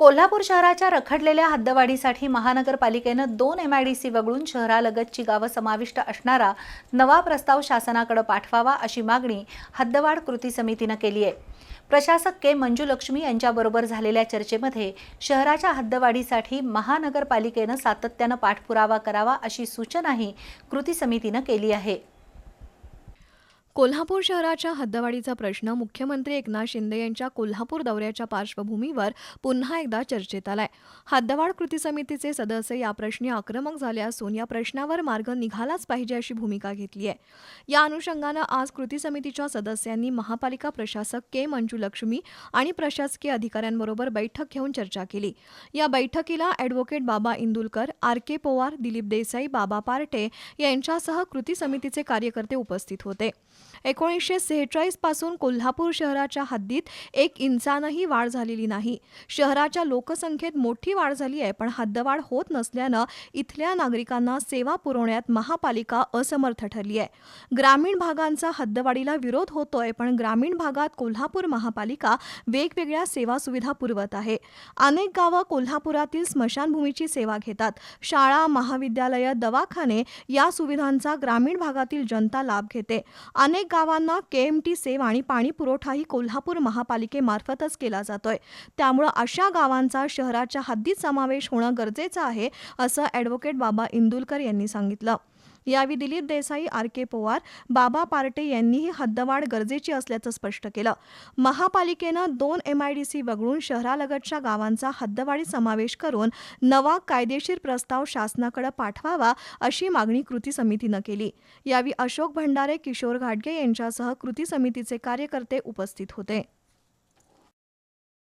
कोल्हापूर शहराच्या रखडलेल्या हद्दवाढीसाठी महानगरपालिकेनं दोन एमआयडीसी वगळून शहरालगतची गावं समाविष्ट असणारा नवा प्रस्ताव शासनाकडे पाठवावा अशी मागणी हद्दवाढ कृती समितीनं केली आहे. प्रशासक के मंजुलक्ष्मी यांच्याबरोबर झालेल्या चर्चेमध्ये शहराच्या हद्दवाढीसाठी महानगरपालिकेनं सातत्यानं पाठपुरावा करावा अशी सूचनाही कृती समितीनं केली आहे. कोल्हापूर शहराच्या हद्दवाढीचा प्रश्न मुख्यमंत्री एकनाथ शिंदे यांच्या कोल्हापूर दौऱ्याच्या पार्श्वभूमीवर पुन्हा एकदा चर्चेत आलाय. हद्दवाढ कृती समितीचे सदस्य या प्रश्नी आक्रमक झाले असून या प्रश्नावर मार्ग निघालाच पाहिजे अशी भूमिका घेतली आहे. या अनुषंगानं आज कृती समितीच्या सदस्यांनी महापालिका प्रशासक के मंजुलक्ष्मी आणि प्रशासकीय अधिकाऱ्यांबरोबर बैठक घेऊन चर्चा केली. या बैठकीला advocate Baba Indulkar R K Pawar Dilip Desai Baba Parte यांच्यासह कृती समितीचे कार्यकर्ते उपस्थित होते. एकोणीसशे सेहेचाळीसपासून कोल्हापूर शहराच्या हद्दीत एक इंचानही वाढ झालेली नाही. शहराच्या लोकसंख्येत मोठी वाढ झाली आहे पण हद्दवाढ होत नसल्यानं इथल्या नागरिकांना सेवा पुरवण्यात महापालिका असमर्थ ठरली आहे. ग्रामीण भागांचा हद्दवाढीला विरोध होतोय पण ग्रामीण भागात कोल्हापूर महापालिका वेगवेगळ्या सेवा सुविधा पुरवत आहे. अनेक गावं कोल्हापुरातील स्मशानभूमीची सेवा घेतात. शाळा महाविद्यालय दवाखाने या सुविधांचा ग्रामीण भागातील जनता लाभ घेते. अनेक गावांना केएमटी सेवा आणि पाणी पुरवठाही कोल्हापूर महापालिकेमार्फतच केला जातोय. त्यामुळं अशा गावांचा शहराच्या हद्दीत समावेश होणं गरजेचं आहे असं ॲडव्होकेट बाबा इंदुलकर यांनी सांगितलं. यावेळी दिलीप देसाई आर के पवार बाबा पार्टे यांनीही हद्दवाढ गरजेची असल्याचं स्पष्ट केलं. महापालिकेनं दोन एमआयडीसी वगळून शहरालगतच्या गावांचा हद्दवाढी समावेश करून नवा कायदेशीर प्रस्ताव शासनाकडे पाठवावा अशी मागणी कृती समितीनं केली. यावेळी अशोक भंडारे किशोर घाटगे यांच्यासह कृती समितीचे कार्यकर्ते उपस्थित होते.